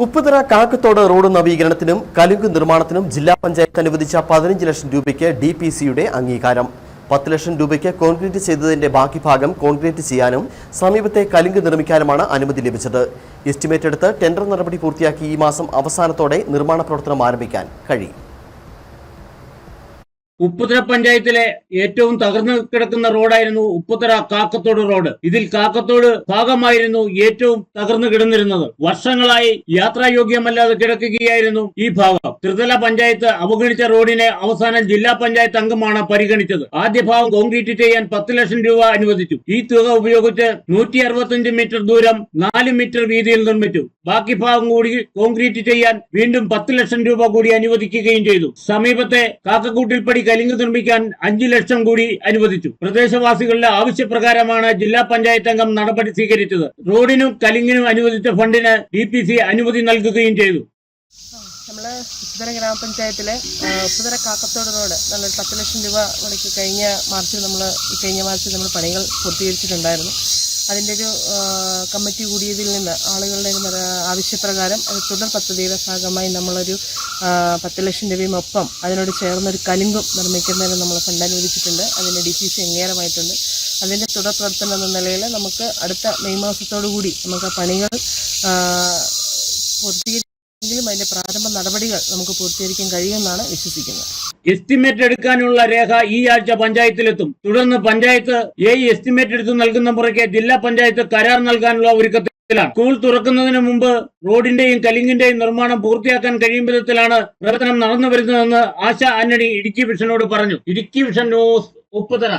Upputhara Kakkathodu road നവീകരണത്തിനും കലുങ്ക് നിർമ്മാണത്തിനും ജില്ലാ പഞ്ചായത്ത് അനുവദിച്ച പതിനഞ്ച് ലക്ഷം രൂപയ്ക്ക് ഡി പി സിയുടെ അംഗീകാരം. പത്ത് ലക്ഷം രൂപയ്ക്ക് കോൺക്രീറ്റ് ചെയ്തതിന്റെ ബാക്കി ഭാഗം കോൺക്രീറ്റ് ചെയ്യാനും സമീപത്തെ കലുങ്ക് നിർമ്മിക്കാനുമാണ് അനുമതി ലഭിച്ചത്. എസ്റ്റിമേറ്റ് എടുത്ത് ടെൻഡർ നടപടി പൂർത്തിയാക്കി ഈ മാസം അവസാനത്തോടെ നിർമ്മാണ പ്രവർത്തനം ആരംഭിക്കാൻ കഴിയും. ഉപ്പുതറ പഞ്ചായത്തിലെ ഏറ്റവും തകർന്നു കിടക്കുന്ന റോഡായിരുന്നു ഉപ്പുതറ കാക്കത്തോട് റോഡ്. ഇതിൽ കാക്കത്തോട് ഭാഗമായിരുന്നു ഏറ്റവും തകർന്നു കിടന്നിരുന്നത്. വർഷങ്ങളായി യാത്രായോഗ്യമല്ലാതെ കിടക്കുകയായിരുന്നു ഈ ഭാഗം. ത്രിതല പഞ്ചായത്ത് അവഗണിച്ച റോഡിനെ അവസാനം ജില്ലാ പഞ്ചായത്ത് അംഗമാണ് പരിഗണിച്ചത്. ആദ്യ ഭാഗം കോൺക്രീറ്റ് ചെയ്യാൻ പത്ത് ലക്ഷം രൂപ അനുവദിച്ചു. ഈ തുക ഉപയോഗിച്ച് നൂറ്റി മീറ്റർ ദൂരം നാല് മീറ്റർ വീതിയിൽ നിർമ്മിച്ചു. ബാക്കി ഭാഗം കൂടി കോൺക്രീറ്റ് ചെയ്യാൻ വീണ്ടും പത്ത് ലക്ഷം രൂപ കൂടി അനുവദിക്കുകയും ചെയ്തു. സമീപത്തെ കാക്കക്കൂട്ടിൽപ്പടി കലിങ്ക് നിർമ്മിക്കാൻ അഞ്ചു ലക്ഷം കൂടി അനുവദിച്ചു. പ്രദേശവാസികളുടെ ആവശ്യപ്രകാരമാണ് ജില്ലാ പഞ്ചായത്ത് അംഗം നടപടി സ്വീകരിച്ചത്. റോഡിനും കലിങ്ങിനും അനുവദിച്ച ഫണ്ടിന് ഡി പി സി അനുമതി നൽകുകയും ചെയ്തു. നമ്മൾ ഉപ്പുതര ഗ്രാമപഞ്ചായത്തിലെ സുധര കാക്കത്തോട് റോഡ് നല്ലൊരു പത്ത് ലക്ഷം രൂപ മുടക്കി കഴിഞ്ഞ മാർച്ചിൽ നമ്മൾ കഴിഞ്ഞ മാർച്ചിൽ നമ്മൾ പണികൾ പൂർത്തീകരിച്ചിട്ടുണ്ടായിരുന്നു. അതിന്റെ ഒരു കമ്മിറ്റി കൂടിയതിൽ നിന്ന് ആളുകളുടെ ആവശ്യപ്രകാരം അത് തുടർ പദ്ധതിയുടെ ഭാഗമായി നമ്മളൊരു പത്ത് ലക്ഷം രൂപയും ഒപ്പം അതിനോട് ചേർന്നൊരു കലിങ്കും നിർമ്മിക്കുന്നതിന് നമ്മൾ ഫണ്ട് അനുവദിച്ചിട്ടുണ്ട്. അതിന്റെ ഡി സി സി അംഗീകാരമായിട്ടുണ്ട്. അതിന്റെ തുടർ പ്രവർത്തനം എന്ന നിലയിൽ നമുക്ക് അടുത്ത മെയ് മാസത്തോടു കൂടി നമുക്ക് പണികൾ ആ, പൂർത്തീകരിച്ചെങ്കിലും അതിന്റെ പ്രാരംഭ നടപടികൾ നമുക്ക് പൂർത്തീകരിക്കാൻ കഴിയുമെന്നാണ് വിശ്വസിക്കുന്നത്. എസ്റ്റിമേറ്റ് എടുക്കാനുള്ള രേഖ ഈ ആഴ്ച പഞ്ചായത്തിലെത്തും. തുടർന്ന് പഞ്ചായത്ത് എ എസ്റ്റിമേറ്റ് എടുത്ത് നൽകുന്ന മുറയ്ക്ക് ജില്ലാ പഞ്ചായത്ത് കരാർ നൽകാനുള്ള ഒരുക്കത്തിലാണ്. സ്കൂൾ തുറക്കുന്നതിന് മുമ്പ് റോഡിന്റെയും കലിങ്ങിന്റെയും നിർമ്മാണം പൂർത്തിയാക്കാൻ കഴിയും വിധത്തിലാണ് പ്രവർത്തനം നടന്നു വരുന്നതെന്ന് ആശ ആന്റണി ഇടുക്കി വിഷനോട് പറഞ്ഞു. Idukki vision news Upputhara.